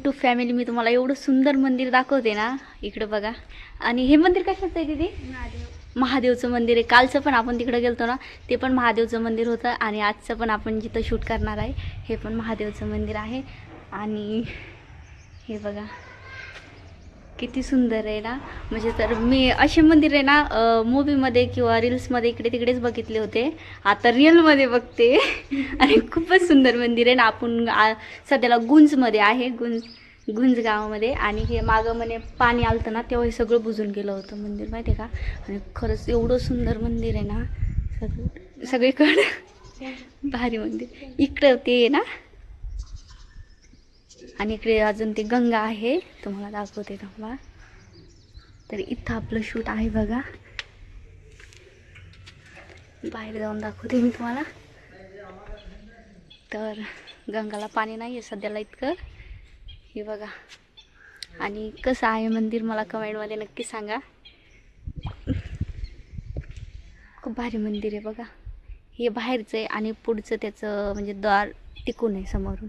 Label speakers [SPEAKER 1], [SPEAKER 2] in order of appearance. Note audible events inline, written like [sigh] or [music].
[SPEAKER 1] YouTube family मी तुम्हाला एवढं सुंदर मंदिर दाखवते ना इकडं बघा. आणि हे मंदिर कशाचं आहे दीदी? महादेवचं. मंदिर आहे. कालचं पण आपण तिकडं गेलतो ना ते पण महादेवचं मंदिर होतं. आणि आजचं पण आपण जिथं शूट करणार आहे हे पण महादेवचं मंदिर आहे. आणि हे बघा. किती सुंदर आहे ना. म्हणजे तर मी असे मंदिर आहे ना मूवीमध्ये किंवा रील्समध्ये इकडे तिकडेच बघितले होते. आता रिअलमध्ये बघते. [laughs] आणि खूपच सुंदर मंदिर आहे ना. आपण सध्याला गुंजमध्ये आहे गुंज गुंज गावामध्ये. आणि हे मागं म्हणे पाणी आलं ना तेव्हा हे सगळं बुजून गेलं होतं मंदिर माहिती आहे का? आणि खरंच एवढं सुंदर मंदिर आहे ना. सगळं सगळीकडं [laughs] भारी मंदिर. इकडं ते आहे ना आणि इकडे अजून ते गंगा आहे. तुम्हाला दाखवते थांबा. तर इथं आपलं शूट आहे बघा. बाहेर जाऊन दाखवते मी तुम्हाला. तर गंगाला पाणी नाही आहे सध्याला इतकं. हे बघा. आणि कसं आहे मंदिर मला कमेंटमध्ये नक्की सांगा. खूप भारी मंदिर आहे बघा. हे बाहेरचं आहे आणि पुढचं त्याचं म्हणजे द्वार टिकून आहे समोरून.